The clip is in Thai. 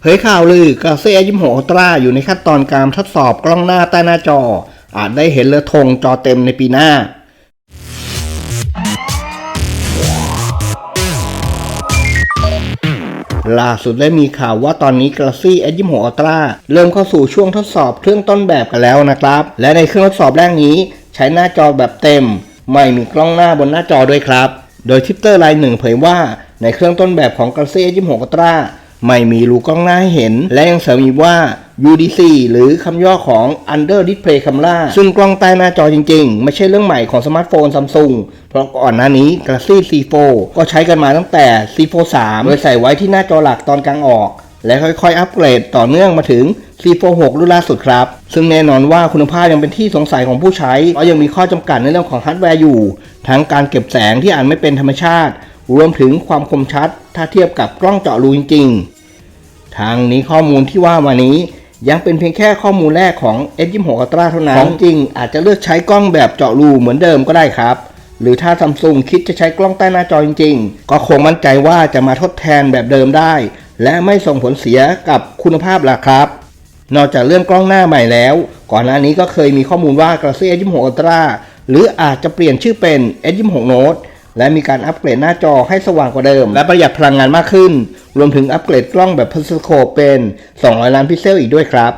เผยข่าวลือกาเซ่ยิมโหอัลตราอยู่ในขั้นตอนการทดสอบกล้องหน้าใต้หน้าจอ อาจได้เห็นเรือธงจอเต็มในปีหน้า ล่าสุดได้มีข่าวว่าตอนนี้ Galaxy S26 Ultra เริ่มเข้าสู่ช่วงทดสอบเครื่องต้นแบบกันแล้วนะครับ และในเครื่องทดสอบแรกนี้ ใช้หน้าจอแบบเต็ม ไม่มีกล้องหน้าบนหน้าจอด้วยครับ โดยทิปเตอร์ไลน์หนึ่งเผยว่าในเครื่องต้นแบบของ Galaxy S26 Ultra ไม่มีรูกล้องหน้าให้เห็น และยังเสริมอีกว่า UDC หรือคำย่อของ Under Display Camera ซึ่งกล้องใต้หน้าจอจริงๆ ไม่ใช่เรื่องใหม่ของสมาร์ทโฟนซัมซุงเพราะก่อนหน้านี้ Galaxy C4 ก็ใช้กันมาตั้งแต่ C4 3โดยใส่ไว้ที่หน้าจอหลักตอนกลางออก และค่อยๆ อัปเกรดต่อเนื่องมาถึง C4 6รุ่นล่าสุดครับ ซึ่งแน่นอนว่าคุณภาพยังเป็นที่สงสัยของผู้ใช้เพราะยังมีข้อจำกัดในเรื่องของฮาร์ดแวร์อยู่ ทั้งการเก็บแสงที่อาจไม่เป็นธรรมชาติ รวมถึงความคมชัดถ้าเทียบกับกล้องเจาะรูจริงๆ ทางนี้ข้อมูลที่ว่ามานี้ยังเป็นเพียงแค่ข้อมูลแรกของ S26 Ultra เท่านั้น ของจริงอาจจะเลือกใช้กล้องแบบเจาะรูเหมือนเดิมก็ได้ครับ หรือถ้าซัมซุงคิดจะใช้กล้องใต้หน้าจอจริงๆ ก็คงมั่นใจว่าจะมาทดแทนแบบเดิมได้ และไม่ส่งผลเสียกับคุณภาพล่ะครับ นอกจากเรื่องกล้องหน้าใหม่แล้ว ก่อนหน้านี้ก็เคยมีข้อมูลว่า Galaxy S26 Ultra หรืออาจจะเปลี่ยนชื่อเป็น S26 Note และมีการอัปเกรดหน้าจอให้สว่างกว่าเดิม และประหยัดพลังงานมากขึ้น รวมถึงอัปเกรดกล้องแบบพัสโคเป็น 200 ล้านพิกเซลอีกด้วยครับ